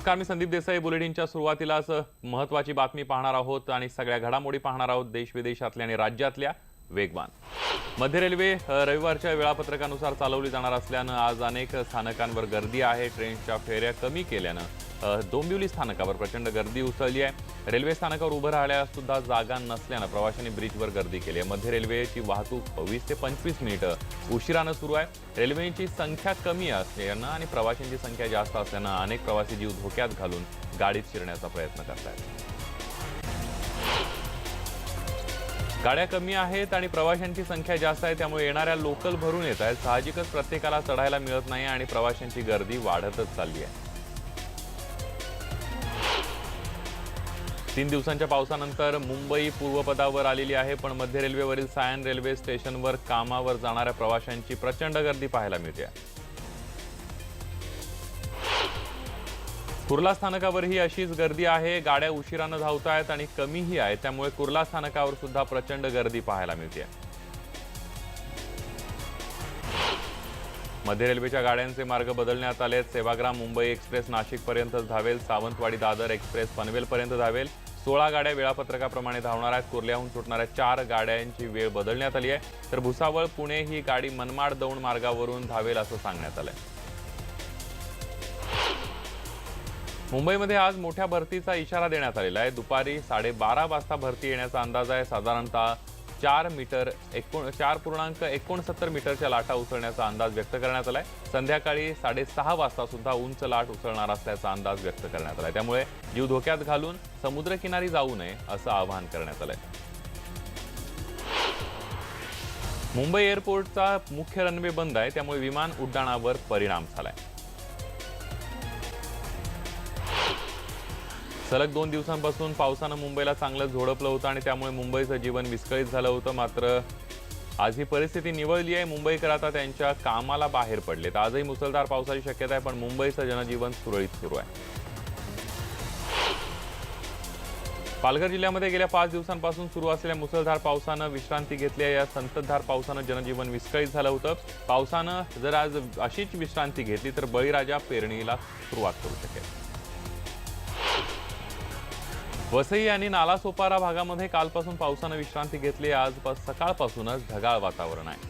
नमस्कार मी संदीप देसाई बुलेटिनच्या सुरुवातीलाच महत्वाची बातमी पाहणार आहोत आणि सगळ्या घडामोडी पाहणार आहोत देश विदेशातल्या आणि राज्यातल्या वेगवान. मध्य रेल्वे रविवारच्या वेळापत्रकानुसार चालवली जाणार असल्यानं आज अनेक स्थानकांवर गर्दी आहे. ट्रेनच्या फेऱ्या कमी केल्यानं डोंबिवली स्थानकावर प्रचंड गर्दी उसळली आहे. रेल्वे स्थानकावर उभं राहिल्यास सुद्धा जागा नसल्यानं प्रवाशांनी ब्रिजवर गर्दी केली आहे. मध्य रेल्वेची वाहतूक वीस ते पंचवीस मिनिटं उशिरानं सुरू आहे. रेल्वेची संख्या कमी असल्यानं आणि प्रवाशांची संख्या जास्त असल्यानं अनेक प्रवासी जीव धोक्यात घालून गाडीत शिरण्याचा प्रयत्न करतायत. गाड्या कमी आहेत आणि प्रवाशांची संख्या जास्त आहे. त्यामुळे येणाऱ्या लोकल भरून येत आहेत. साहजिकच प्रत्येकाला चढायला मिळत नाही आणि प्रवाशांची गर्दी वाढतच चालली आहे. तीन दिवसांच्या पावसानंतर मुंबई पूर्वपदावर आलेली आहे पण मध्य रेल्वेवरील सायन रेल्वे स्टेशनवर कामावर जाणाऱ्या प्रवाशांची प्रचंड गर्दी पाहायला मिळते. कुर्ला स्थानकावरही अशीच गर्दी आहे गाड्या उशिरानं धावत आहेत आणि कमीही आहेत त्यामुळे कुर्ला स्थानकावर सुद्धा प्रचंड गर्दी पाहायला मिळते. मध्य रेल्वेच्या गाड्यांचे मार्ग बदलण्यात आले सेवाग्राम मुंबई एक्सप्रेस नाशिकपर्यंत धावेल. सावंतवाडी दादर एक्सप्रेस पनवेलपर्यंत धावेल. सोळा गाड्या वेळापत्रकाप्रमाणे धावणार आहेत. कुर्ल्याहून सुटणाऱ्या चार गाड्यांची वेळ बदलण्यात आली आहे. तर भुसावळ पुणे ही गाडी मनमाड दौंड मार्गावरून धावेल असं सांगण्यात आलंय. मुंबईमध्ये आज मोठ्या भरतीचा इशारा देण्यात आलेला आहे. दुपारी साडेबारा वाजता भरती येण्याचा अंदाज आहे. साधारणतः चार मीटर एकोण चार पूर्णांक एकोणसत्तर मीटरच्या लाटा उसळण्याचा अंदाज व्यक्त करण्यात आलाय. संध्याकाळी साडेसहा वाजता सुद्धा उंच लाट उसळणार असल्याचा अंदाज व्यक्त करण्यात आला आहे त्यामुळे जीव धोक्यात घालून समुद्रकिनारी जाऊ नये असं आवाहन करण्यात आलं आहे मुंबई एअरपोर्टचा मुख्य रनवे बंद आहे. त्यामुळे विमान उड्डाणावर परिणाम झाला आहे सलग दोन दिवसांपासून पावसानं मुंबईला चांगलं झोडपलं होतं आणि त्यामुळे मुंबईचं जीवन विस्कळीत झालं होतं. मात्र आज ही परिस्थिती निवळली आहे. मुंबईकर आता त्यांच्या कामाला बाहेर पडलेत. आजही मुसळधार पावसाची शक्यता आहे पण मुंबईचं जनजीवन सुरळीत सुरू आहे. पालघर जिल्ह्यामध्ये गेल्या पाच दिवसांपासून सुरू असलेल्या मुसळधार पावसानं विश्रांती घेतली आहे. या संततधार पावसानं जनजीवन विस्कळीत झालं होतं. पावसानं जर आज अशीच विश्रांती घेतली तर बळीराजा पेरणीला सुरुवात करू शकेल. वसई आणि नालासोपारा भागामध्ये कालपासून पावसानं विश्रांती घेतली आज सकाळपासूनच ढगाळ वातावरण आहे.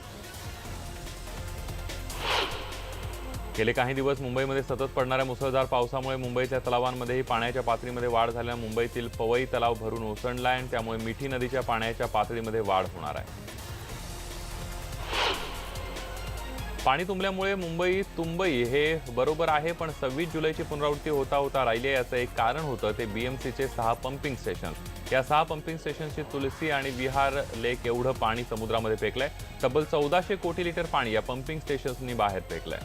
गेले काही दिवस मुंबईमध्ये सतत पडणाऱ्या मुसळधार पावसामुळे मुंबईच्या तलावांमध्येही पाण्याच्या पातळीमध्ये वाढ झाल्यानं मुंबईतील पवई तलाव भरून ओसंडला आहे आणि त्यामुळे मिठी नदीच्या पाण्याच्या पातळीमध्ये वाढ होणार आहे. पाणी तुंबल्यामुळे मुंबई तुंबई हे बरोबर आहे पण सव्वीस जुलैची पुनरावृत्ती होता होता राहिली आहे याचं एक कारण होतं ते बीएमसीचे सहा पंपिंग स्टेशन या सहा पंपिंग स्टेशनची तुलसी आणि विहार लेक एवढं पाणी समुद्रामध्ये फेकलंय. तब्बल चौदाशे कोटी लिटर पाणी या पंपिंग स्टेशन्सनी बाहेर फेकलंय.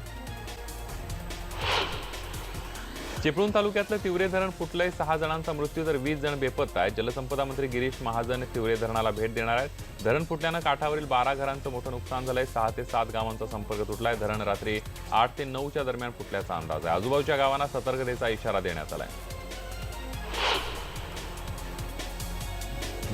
चिपळूण तालुक्यातलं तिवरे धरण फुटलंय. सहा जणांचा मृत्यू तर वीस जण बेपत्ता आहेत. जलसंपदा मंत्री गिरीश महाजन तिवरे धरणाला भेट देणार आहेत. धरण फुटल्यानं काठावरील बारा घरांचं मोठं नुकसान झालंय. सहा ते सात गावांचा संपर्क तुटलाय. धरण रात्री आठ ते नऊच्या दरम्यान फुटल्याचा अंदाज आहे. आजूबाजूच्या गावांना सतर्कतेचा इशारा देण्यात आलाय.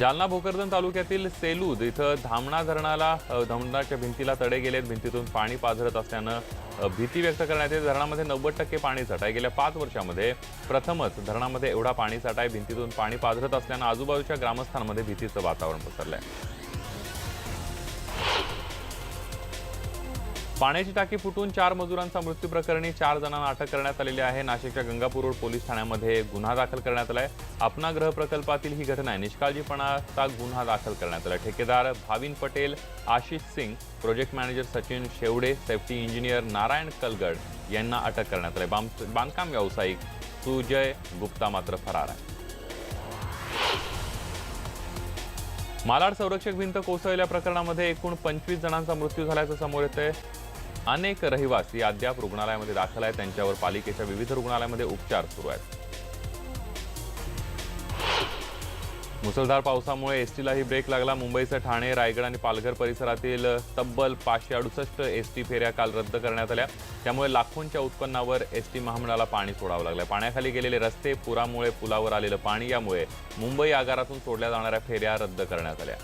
जालना भोकरदन तालुक्यातील सेलूद इथं धामणा धरणाला अ, धरणाच्या भिंतीला तडे गेलेत. भिंतीतून पाणी पाझरत असल्यानं भीती व्यक्त करण्यात येते. धरणामध्ये नव्वद टक्के पाणी साठा आहे गेल्या पाच वर्षामध्ये प्रथमच धरणामध्ये एवढा पाणी साठा आहे भिंतीतून पाणी पाझरत असल्यानं आजूबाजूच्या ग्रामस्थांमध्ये भीतीचं वातावरण पसरलं आहे पाण्याची टाकी फुटून चार मजुरांचा मृत्यू प्रकरणी चार जणांना अटक करण्यात आलेली आहे. नाशिकच्या गंगापूर रोड पोलीस ठाण्यामध्ये गुन्हा दाखल करण्यात आलाय. अपना ग्रह प्रकल्पातील ही घटना आहे. निष्काळजीपणाचा गुन्हा दाखल करण्यात आला ठेकेदार Bhavin Patel Ashish Singh project manager Sachin Shevde safety engineer Narayan Kalgad यांना अटक करण्यात आली बांध- बांधकाम व्यावसायिक सुजय गुप्ता मात्र फरार आहे. मालाड संरक्षक भिंत कोसळल्या प्रकरणामध्ये एकूण पंचवीस जणांचा मृत्यू झाल्याचं समोर येतंय. अनेक रहिवासी अद्याप रुग्णालयामध्ये दाखल आहेत. त्यांच्यावर पालिकेच्या विविध रुग्णालयामध्ये उपचार सुरू आहेत. मुसळधार पावसामुळे एसटीलाही ब्रेक लागला. मुंबईचं ठाणे रायगड आणि पालघर परिसरातील तब्बल पाचशे अडुसष्ट एसटी फेऱ्या काल रद्द करण्यात आल्या. त्यामुळे लाखोंच्या उत्पन्नावर एसटी महामंडळाला पाणी सोडावं लागलं पाण्याखाली गेलेले रस्ते पुरामुळे पुलावर आलेलं पाणी यामुळे मुंबई आगारातून सोडल्या जाणाऱ्या फेऱ्या रद्द करण्यात आल्या.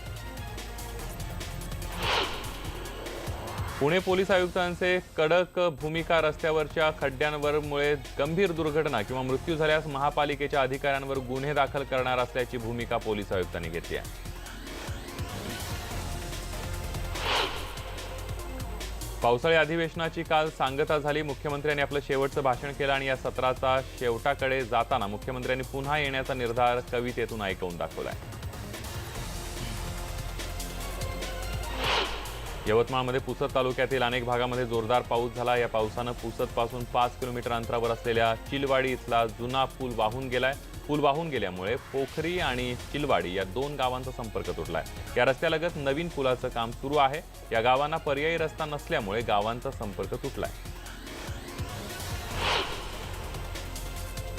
पुणे पोलीस आयुक्तांचे कडक भूमिका रस्त्यावरच्या खड्ड्यांवर मुळे गंभीर दुर्घटना किंवा मृत्यू झाल्यास महापालिकेच्या अधिकाऱ्यांवर गुन्हे दाखल करणार असल्याची भूमिका पोलीस आयुक्तांनी घेतली आहे. पावसाळी अधिवेशनाची काल सांगता झाली. मुख्यमंत्र्यांनी आपलं शेवटचं भाषण केलं आणि या सत्राचा शेवटाकडे जाताना मुख्यमंत्र्यांनी पुन्हा येण्याचा निर्धार कवितेतून ऐकवून दाखवलाय. यवतमाळमध्ये पुसद तालुक्यातील अनेक भागामध्ये जोरदार पाऊस झाला. या पावसानं पुसदपासून पाच किलोमीटर अंतरावर असलेल्या चिलवाडी इथला जुना पूल वाहून गेलाय. पूल वाहून गेल्यामुळे पोखरी आणि चिलवाडी या दोन गावांचा संपर्क तुटलाय. या रस्त्यालगत नवीन पुलाचं काम सुरू आहे. या गावांना पर्यायी रस्ता नसल्यामुळे गावांचा संपर्क तुटलाय.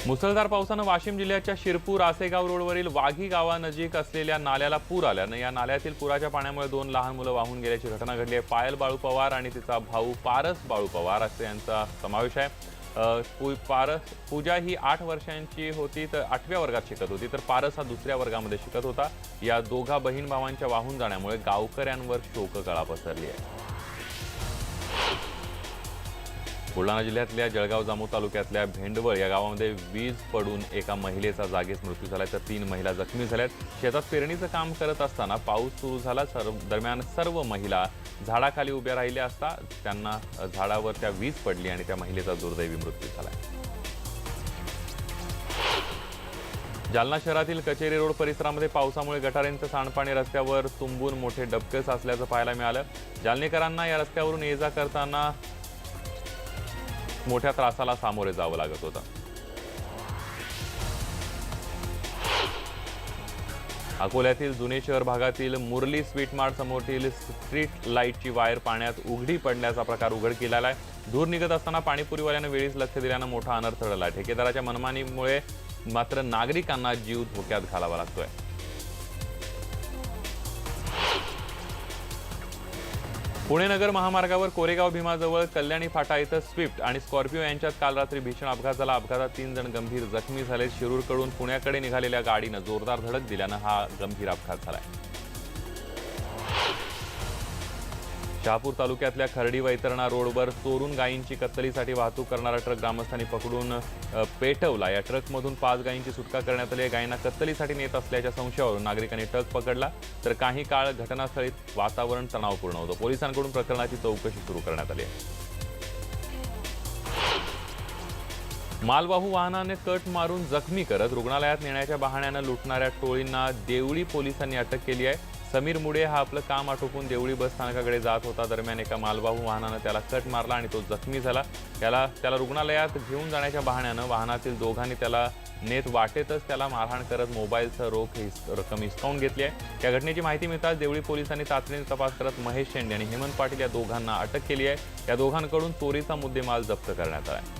मुसळधार पावसानं वाशिम जिल्ह्याच्या शिरपूर आसेगाव रोडवरील वाघी गावानजीक असलेल्या नाल्याला पूर आल्यानं या नाल्यातील पुराच्या पाण्यामुळे दोन लहान मुलं वाहून गेल्याची घटना घडली आहे. पायल बाळू पवार आणि तिचा भाऊ पारस बाळू पवार असे यांचा समावेश आहे. पारस पूजा ही आठ वर्षांची होती तर आठव्या वर्गात शिकत होती. तर पारस हा दुसऱ्या वर्गामध्ये शिकत होता. या दोघा बहीण भावांच्या वाहून जाण्यामुळे गावकऱ्यांवर शोककळा पसरली आहे. बुलढाणा जिल्ह्यातल्या जळगाव जामू तालुक्यातल्या भेंडवळ या गावामध्ये वीज पडून एका महिलेचा जागीच मृत्यू झाला तर तीन महिला जखमी झाल्यात. शेतात पेरणीचं काम करत असताना पाऊस सुरू झाला. सर्व दरम्यान सर्व महिला झाडाखाली उभ्या राहिल्या असता त्यांना झाडावर त्या वीज पडली आणि त्या महिलेचा दुर्दैवी मृत्यू झाला जालना शहरातील कचेरी रोड परिसरामध्ये पावसामुळे गटारींचं सांडपाणी रस्त्यावर तुंबून मोठे डबके साचल्याचं पाहायला मिळालं. जालनेकरांना या रस्त्यावरून ये जा करताना मोठ्या त्रासाला सामोरे जावं लागत होतं. अकोल्यातील जुने शहर भागातील मुरली स्वीट मार्ट समोरील स्ट्रीट लाईटची वायर पाण्यात उघडी पडण्याचा प्रकार उघड केलेला आहे. धूर निघत असताना पाणीपुरीवाल्यानं वेळीच लक्ष दिल्यानं मोठा अनर्थ घडला ठेकेदाराच्या मनमानीमुळे मात्र नागरिकांना जीव धोक्यात घालावा लागतोय. पुणे नगर महामार्गावर कोरेगाव भीमाजवळ कल्याणी फाटा इथं स्विफ्ट आणि स्कॉर्पिओ यांच्यात काल रात्री भीषण अपघात झाला. अपघातात तीन जण गंभीर जखमी झाले. शिरूरकडून पुण्याकडे निघालेल्या गाडीनं जोरदार धडक दिल्यानं हा गंभीर अपघात झालाय. शहापूर तालुक्यातल्या खर्डी वैतरणा रोडवर चोरून गायींची कत्तलीसाठी वाहतूक करणारा ट्रक ग्रामस्थांनी पकडून पेटवला. या ट्रकमधून पाच गायींची सुटका करण्यात आली. गायींना कत्तलीसाठी नेत असल्याच्या संशयावरून नागरिकांनी ट्रक पकडला. तर काही काळ घटनास्थळी वातावरण तणावपूर्ण होतं. पोलिसांकडून प्रकरणाची चौकशी सुरू करण्यात आली आहे. मालवाहू वाहनाने कट मारून जखमी करत रुग्णालयात नेण्याच्या बहाण्यानं लुटणाऱ्या टोळींना देवळी पोलिसांनी अटक केली आहे. समीर मुडे हा आपलं काम आटोपून देवळी बस स्थानकाकडे जात होता. दरम्यान एका मालवाहू वाहनानं त्याला कट मारला आणि तो जखमी झाला. त्याला त्याला रुग्णालयात घेऊन जाण्याच्या बहाण्यानं वाहनातील दोघांनी त्याला नेत वाटेतच त्याला मारहाण करत मोबाईलचं रोख हिस- रक्कम हिसकावून घेतली आहे. या घटनेची माहिती मिळताच देवळी पोलिसांनी तातडीने तपास करत महेश शेंडे आणि हेमंत पाटील या दोघांना अटक केली आहे. या दोघांकडून चोरीचा मुद्देमाल जप्त करण्यात आला आहे.